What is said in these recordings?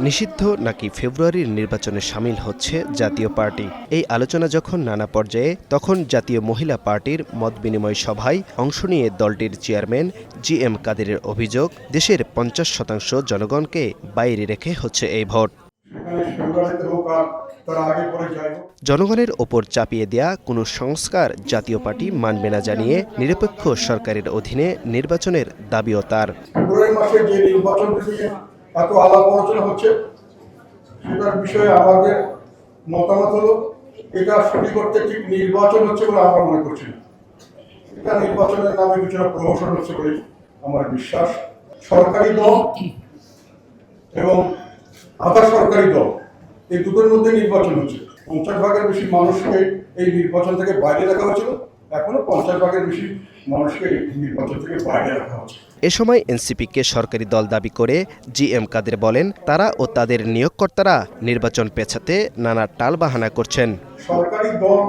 নিষিদ্ধ নাকি ফেব্রুয়ারির নির্বাচনে সামিল হচ্ছে জাতীয় পার্টি? এই আলোচনা যখন নানা পর্যায়ে, তখন জাতীয় মহিলা পার্টির মত বিনিময় সভায় অংশ নিয়ে দলটির চেয়ারম্যান জি এম কাদেরের অভিযোগ, দেশের পঞ্চাশ শতাংশ জনগণকে বাইরে রেখে হচ্ছে এই ভোট। জনগণের ওপর চাপিয়ে দেয়া কোনো সংস্কার জাতীয় পার্টি মানবে না জানিয়ে নিরপেক্ষ সরকারের অধীনে নির্বাচনের দাবিও তার। এত আলাপ আলোচনা হচ্ছে, সেটার বিষয়ে আমাদের মতামত হলো, এটা সঠিক করতে ঠিক নির্বাচন হচ্ছে বলে আমরা মনে করছি না। এটা নির্বাচনের নামে কিছু না প্রমোশন হচ্ছে বলে আমার বিশ্বাস। সরকারি দল এবং আধা সরকারি দল, এই দুটোর মধ্যে নির্বাচন হচ্ছে। পঞ্চাশ ভাগের বেশি মানুষকে এই নির্বাচন থেকে বাইরে রাখা হয়েছিল, এখনও পঞ্চাশ ভাগের বেশি মানুষকে নির্বাচন থেকে বাইরে রাখা হচ্ছে। এ সময় এনসিপিকে সরকারি দল দাবি করে জি এম কাদের বলেন, তারা ও তাদের নিয়োগকর্তারা নির্বাচন পেছাতে নানা টালবাহানা করছেন। সরকারি দল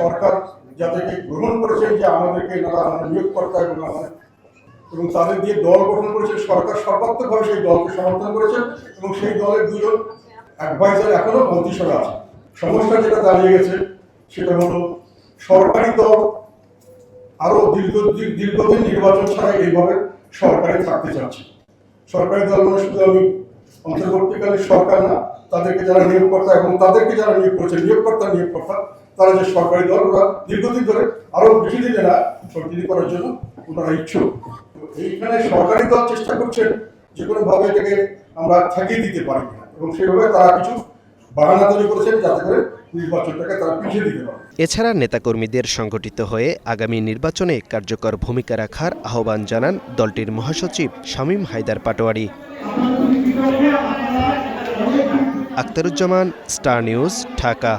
সরকার যাদেরকে গ্রহণ করেছে, যে আমাদেরকে নিয়োগকর্তা এবং এবং তাদের দিয়ে দল গঠন করেছে, সরকার সর্বাত্মকভাবে সেই দলকে সমর্থন করেছে, এবং সেই দলের দুজন অ্যাডভাইজার এখনও মন্ত্রিসভা আছে। সমস্যা যেটা দাঁড়িয়ে গেছে, সেটা হলো সরকারি দল আরও দীর্ঘ দীর্ঘ- দীর্ঘদিন নির্বাচন ছাড়া এইভাবে সরকারে থাকতে চাচ্ছে সরকারি দল মানে শুধু আমি অন্তর্বর্তীকালীন সরকার না, তাদেরকে যারা নিয়োগকর্তা এবং তাদেরকে যারা নিয়োগ করেছে, নিয়োগকর্তা নিয়োগকর্তা, তারা যে সরকারি দল, ওরা দীর্ঘদিন ধরে আরও বেশি দিনে না সরকারি করার জন্য ওনারা ইচ্ছুক এইখানে সরকারি দল চেষ্টা করছেন যে কোনো ভাবে এটাকে আমরা থাকিয়ে দিতে পারি। এবং সেইভাবে তারা কিছু বাহানা তৈরি করেছেন যাতে করে নির্বাচনটাকে তারা পিছিয়ে দিতে পারে। এছাড়া নেতাকর্মীদের সংগঠিত হয়ে আগামী নির্বাচনে কার্যকর ভূমিকা রাখার আহ্বান জানান দলটির মহাসচিব Shamim Haider Patwari. Akhtaruzzaman, star news, Dhaka.